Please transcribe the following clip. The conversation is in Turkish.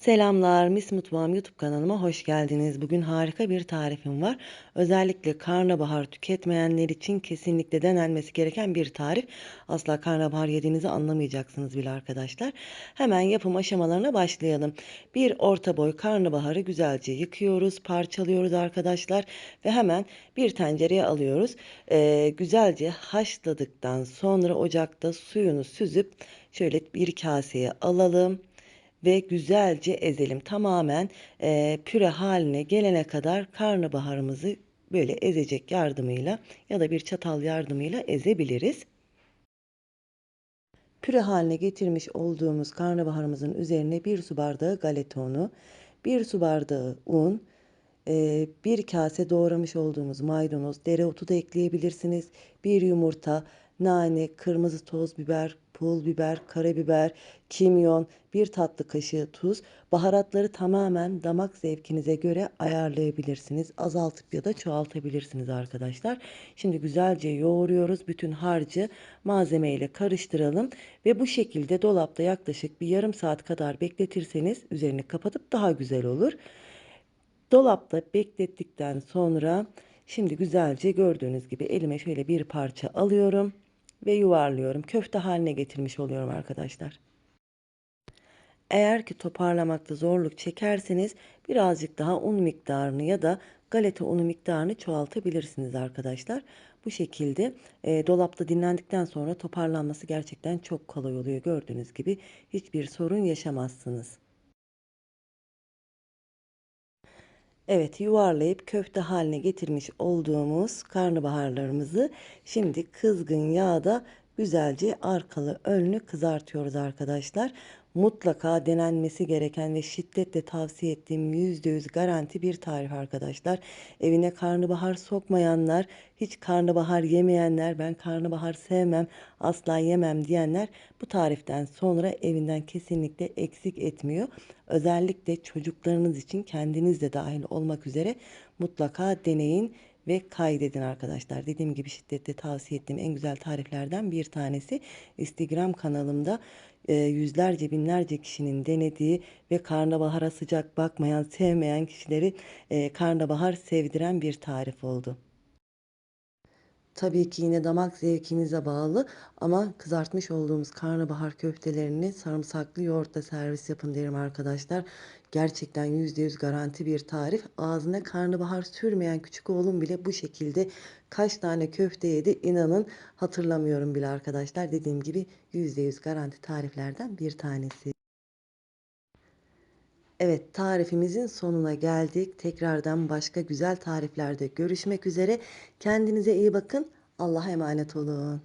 Selamlar, Mis Mutfağım YouTube kanalıma hoş geldiniz. Bugün harika bir tarifim var. Özellikle karnabahar tüketmeyenler için kesinlikle denenmesi gereken bir tarif. Asla karnabahar yediğinizi anlamayacaksınız bile arkadaşlar. Hemen yapım aşamalarına başlayalım. Bir orta boy karnabaharı güzelce yıkıyoruz, parçalıyoruz arkadaşlar. Ve hemen bir tencereye alıyoruz. Ee, güzelce haşladıktan sonra ocakta suyunu süzüp şöyle bir kaseye alalım ve güzelce ezelim. Tamamen e, püre haline gelene kadar karnabaharımızı böyle ezecek yardımıyla ya da bir çatal yardımıyla ezebiliriz. Püre haline getirmiş olduğumuz karnabaharımızın üzerine bir su bardağı galeta unu, bir su bardağı un, e, bir kase doğramış olduğumuz maydanoz, dereotu da ekleyebilirsiniz. Bir yumurta, nane, kırmızı toz biber, pul biber, karabiber, kimyon, bir tatlı kaşığı tuz. Baharatları tamamen damak zevkinize göre ayarlayabilirsiniz. Azaltıp ya da çoğaltabilirsiniz arkadaşlar. Şimdi güzelce yoğuruyoruz. Bütün harcı malzemeyle karıştıralım ve bu şekilde dolapta yaklaşık bir yarım saat kadar bekletirseniz üzerini kapatıp daha güzel olur. Dolapta beklettikten sonra şimdi güzelce gördüğünüz gibi elime şöyle bir parça alıyorum ve yuvarlıyorum. Köfte haline getirmiş oluyorum arkadaşlar. Eğer ki toparlamakta zorluk çekerseniz birazcık daha un miktarını ya da galeta unu miktarını çoğaltabilirsiniz arkadaşlar. Bu şekilde e, dolapta dinlendikten sonra toparlanması gerçekten çok kolay oluyor. Gördüğünüz gibi hiçbir sorun yaşamazsınız. Evet yuvarlayıp köfte haline getirmiş olduğumuz karnabaharlarımızı şimdi kızgın yağda güzelce arkalı önlü kızartıyoruz arkadaşlar. Mutlaka denenmesi gereken ve şiddetle tavsiye ettiğim %100 garanti bir tarif arkadaşlar. Evine karnabahar sokmayanlar, hiç karnabahar yemeyenler, ben karnabahar sevmem, asla yemem diyenler bu tariften sonra evinden kesinlikle eksik etmiyor. Özellikle çocuklarınız için kendiniz de dahil olmak üzere mutlaka deneyin ve kaydedin arkadaşlar. Dediğim gibi şiddetle tavsiye ettiğim en güzel tariflerden bir tanesi. Instagram kanalımda e, yüzlerce binlerce kişinin denediği ve karnabahara sıcak bakmayan, sevmeyen kişileri e, karnabahar sevdiren bir tarif oldu. Tabii ki yine damak zevkinize bağlı ama kızartmış olduğumuz karnabahar köftelerini sarımsaklı yoğurtla servis yapın derim arkadaşlar. Gerçekten %100 garanti bir tarif. Ağzına karnabahar sürmeyen küçük oğlum bile bu şekilde kaç tane köfte yedi inanın hatırlamıyorum bile arkadaşlar. Dediğim gibi %100 garanti tariflerden bir tanesi. Evet tarifimizin sonuna geldik. Tekrardan başka güzel tariflerde görüşmek üzere. Kendinize iyi bakın. Allah'a emanet olun.